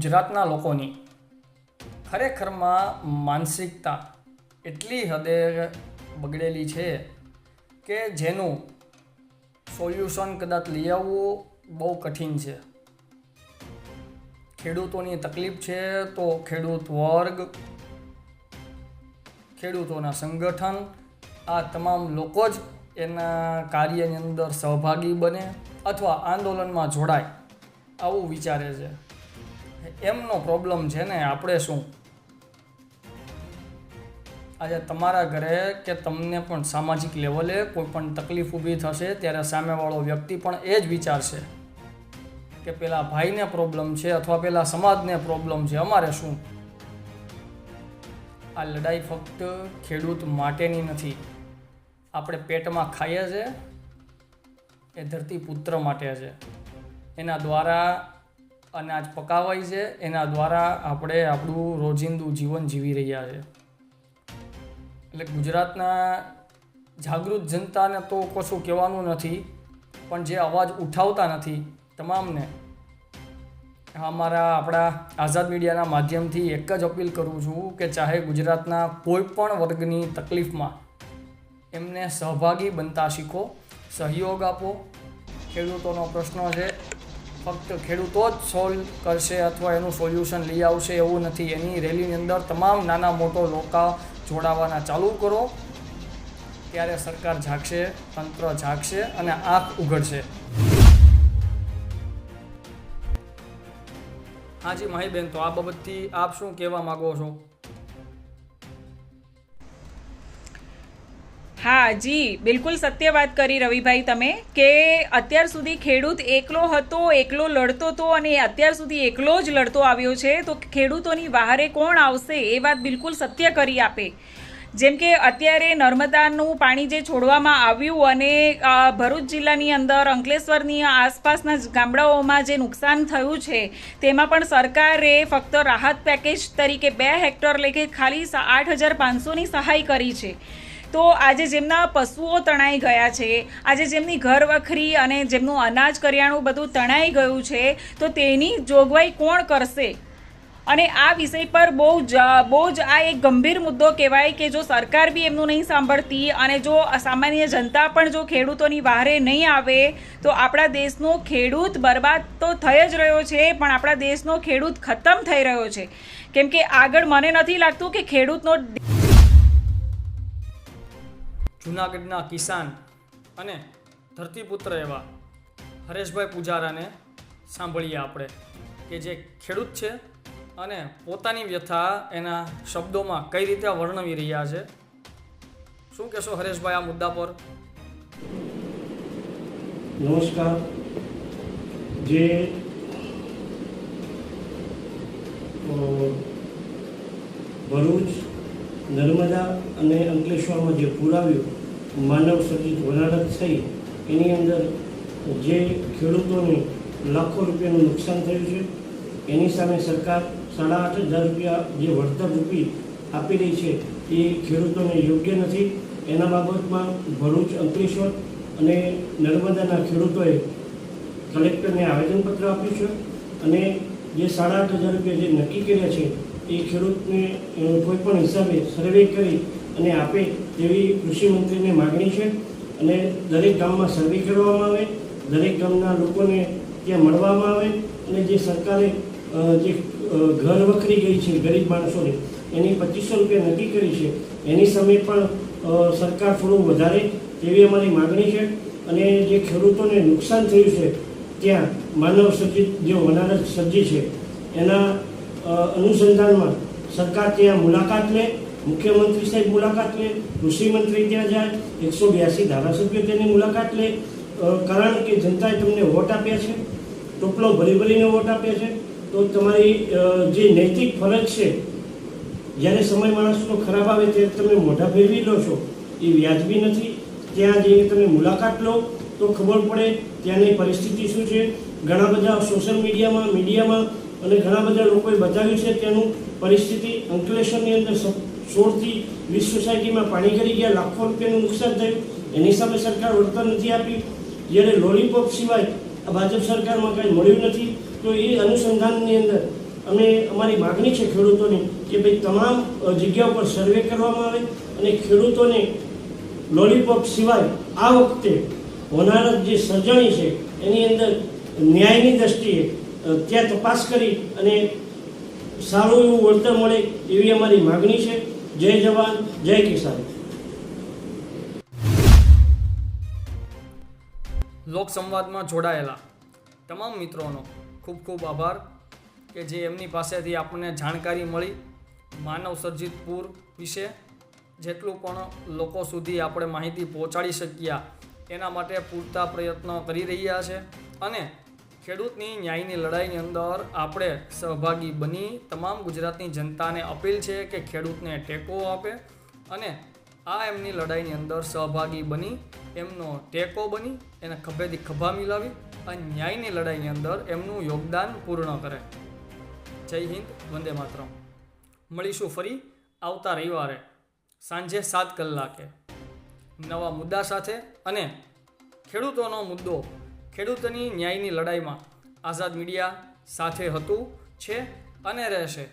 ગુજરાતના લોકોની. ખરેખરમાં માનસિકતા એટલી હદે બગડેલી છે કે જેનું સોલ્યુશન કદાચ લઈ આવવું બહુ કઠિન છે. ખેડૂતોની તકલીફ છે તો ખેડૂત વર્ગ, ખેડૂતોના સંગઠન, આ તમામ લોકો જ એના કાર્યની અંદર સહભાગી બને અથવા આંદોલનમાં જોડાય આવું વિચારે છે. એમનો પ્રોબ્લેમ છે ને, આપણે શું? આજે તમારા ઘરે કે તમને પણ સામાજિક લેવલે કોઈ પણ તકલીફ ઊભી થશે, ત્યારે સામેવાળો વ્યક્તિ પણ એ જ વિચારશે કે પેલા ભાઈને પ્રોબ્લેમ છે અથવા પેલા સમાજને પ્રોબ્લેમ છે. અમારે શું? આ લડાઈ ફક્ત ખેડૂત માટેની નથી. આપણે પેટમાં ખાઈએ છે, એ ધરતી પુત્ર માટે છે. એના દ્વારા અનાજ પકાવાય છે, એના દ્વારા આપણે આપણું રોજિંદુ જીવન જીવી રહ્યા છે. એટલે ગુજરાતના જાગૃત જનતાને તો કશું કહેવાનું નથી, પણ જે અવાજ ઉઠાવતા નથી તમામને, અમારા આપણા આઝાદ મીડિયાના માધ્યમથી એક જ અપીલ કરું છું કે ચાહે ગુજરાતના કોઈ પણ વર્ગની તકલીફમાં એમને સહભાગી બનતા શીખો, સહયોગ આપો. ખેડૂતોનો પ્રશ્ન છે ફક્ત ખેડૂતો જ સોલ્વ કરશે અથવા એનું સોલ્યુશન લઈ આવશે એવું નથી. એની રેલીની અંદર તમામ નાના મોટો લોકો જોડાવાના. ચાલુ કરો. ત્યારે સરકાર જાગશે, તંત્ર જાગશે અને આંખ ઉઘડશે. હાજી માહીબેન તો આ બાબતથી આપ શું કહેવા માગો છો? હા, જી, બિલકુલ સત્ય વાત કરી રવિભાઈ તમે કે અત્યાર સુધી ખેડૂત એકલો હતો, એકલો લડતો હતો અને અત્યાર સુધી એકલો જ લડતો આવ્યો છે, તો ખેડૂતોની વહારે કોણ આવશે એ વાત બિલકુલ સત્ય કરી આપે. જેમ કે અત્યારે નર્મદાનું પાણી જે છોડવામાં આવ્યું અને ભરૂચ જિલ્લાની અંદર, અંકલેશ્વરની આસપાસના ગામડાઓમાં જે નુકસાન થયું છે, તેમાં પણ સરકારે ફક્ત રાહત પેકેજ તરીકે બે હેક્ટર લેખે ખાલી આઠ હજાર પાંચસોની સહાય કરી છે. તો આજે જેમના પશુઓ તણાઈ ગયા છે, આજે જેમની ઘર વખરી અને જેમનું અનાજ કરિયાણું બધું તણાઈ ગયું છે, તો તેની જોગવાઈ કોણ કરશે? અને આ વિષય પર બહુ જ બહુ જ આ એક ગંભીર મુદ્દો કહેવાય કે જો સરકાર બી એમનું નહીં સાંભળતી અને જો સામાન્ય જનતા પણ જો ખેડૂતોની બહારે નહીં આવે, તો આપણા દેશનો ખેડૂત બરબાદ તો થઈ જ રહ્યો છે, પણ આપણા દેશનો ખેડૂત ખતમ થઈ રહ્યો છે. કેમ કે આગળ મને નથી લાગતું કે ખેડૂતનો જૂનાગઢના કિસાન અને ધરતીપુત્ર એવા હરેશભાઈ પૂજારાને સાંભળીએ આપણે કે જે ખેડૂત છે અને પોતાની વ્યથા એના શબ્દોમાં કઈ રીતે વર્ણવી રહ્યા છે. શું કહેશો હરેશભાઈ આ મુદ્દા પર? નમસ્કાર. જે ભરૂચ નર્મદા અને અંકલેશ્વરમાં જે પૂર માનવ સર્જિત વરાળત થઈ, એની અંદર જે ખેડૂતોને લાખો રૂપિયાનું નુકસાન થયું છે, એની સામે સરકાર સાડા આઠ હજાર રૂપિયા જે વળતર રૂપી આપી રહી છે, એ ખેડૂતોને યોગ્ય નથી. એના બાબતમાં ભરૂચ, અંકલેશ્વર અને નર્મદાના ખેડૂતોએ કલેક્ટરને આવેદનપત્ર આપ્યું છે અને જે સાડા આઠ હજાર રૂપિયા જે નક્કી કર્યા છે એ ખેડૂતને કોઈ પણ હિસાબે સર્વે કરી અને આપે તેવી કૃષિમંત્રીને માગણી છે અને દરેક ગામમાં સર્વે કરવામાં આવે, દરેક ગામના લોકોને ત્યાં મળવામાં આવે અને જે સરકારે જે ઘર વખરી ગઈ છે ગરીબ માણસોને, એની પચીસો રૂપિયા નક્કી કરી છે. એની સામે પણ સરકાર થોડું વધારે તેવી અમારી માગણી છે અને જે ખેડૂતોને નુકસાન થયું છે, ત્યાં માનવ સર્જિત, જે વનારસ સર્જી છે, એના અનુસંધાનમાં સરકાર ત્યાં મુલાકાત લે, મુખ્યમંત્રી સાહેબ મુલાકાત લે, કૃષિમંત્રી ત્યાં જાય, એકસો બ્યાસી ધારાસભ્યો તેની મુલાકાત લે. કારણ કે જનતાએ તમને વોટ આપ્યા છે, ટોપલો ભરી ભરીને વોટ આપ્યા છે. તો તમારી જે નૈતિક ફરજ છે, જ્યારે સમય માણસનો ખરાબ આવે ત્યારે તમે મોઢા ફેરવી લો છો, એ વ્યાજબી નથી. ત્યાં જઈને તમે મુલાકાત લો, તો ખબર પડે ત્યાંની પરિસ્થિતિ શું છે. ઘણા બધા સોશિયલ મીડિયામાં મીડિયામાં અને ઘણા બધા લોકોએ બતાવ્યું છે તેનું પરિસ્થિતિ અંકલેશ્વરની અંદર સોળથી વીસ સોસાયટીમાં પાણી કરી ગયા, લાખો રૂપિયાનું નુકસાન થયું. એની સામે સરકાર વળતર નથી આપી. જ્યારે લોલીપોપ સિવાય ભાજપ સરકારમાં કાંઈ મળ્યું નથી, તો એ અનુસંધાનની અંદર અમે અમારી માગણી છે ખેડૂતોની કે ભાઈ તમામ જગ્યા ઉપર સર્વે કરવામાં આવે અને ખેડૂતોને લોલીપોપ સિવાય આ વખતે હોનારત જે સર્જણી છે, એની અંદર ન્યાયની દ્રષ્ટિએ ત્યાં તપાસ કરી અને સારું એવું વળતર મળે એવી અમારી માગણી છે. જય જવાન, જય કિસાન. લોકસંવાદમાં જોડાયેલા તમામ મિત્રોનો ખૂબ ખૂબ આભાર કે જે એમની પાસેથી આપણને જાણકારી મળી માનવ સર્જિત પૂર વિશે જેટલું પણ લોકો સુધી આપણે માહિતી પહોંચાડી શક્યા એના માટે પૂરતા પ્રયત્નો કરી રહ્યા છે. અને ખેડૂતની ન્યાયની લડાઈની અંદર આપણે સહભાગી બની તમામ ગુજરાતની જનતાને અપીલ છે કે ખેડૂતને ટેકો આપે અને આ એમની લડાઈની અંદર સહભાગી બની, એમનો ટેકો બની, એને ખભેથી ખભા મિલાવી અને ન્યાયની લડાઈની અંદર એમનું યોગદાન પૂર્ણ કરે. જય હિન્દ, વંદે માતરમ. મળીશું ફરી આવતા રવિવારે સાંજે સાત કલાકે નવા મુદ્દા સાથે અને ખેડૂતોનો મુદ્દો ખેડૂતોની ન્યાયની લડાઈમાં આઝાદ મીડિયા સાથે હતું છે અને રહેશે.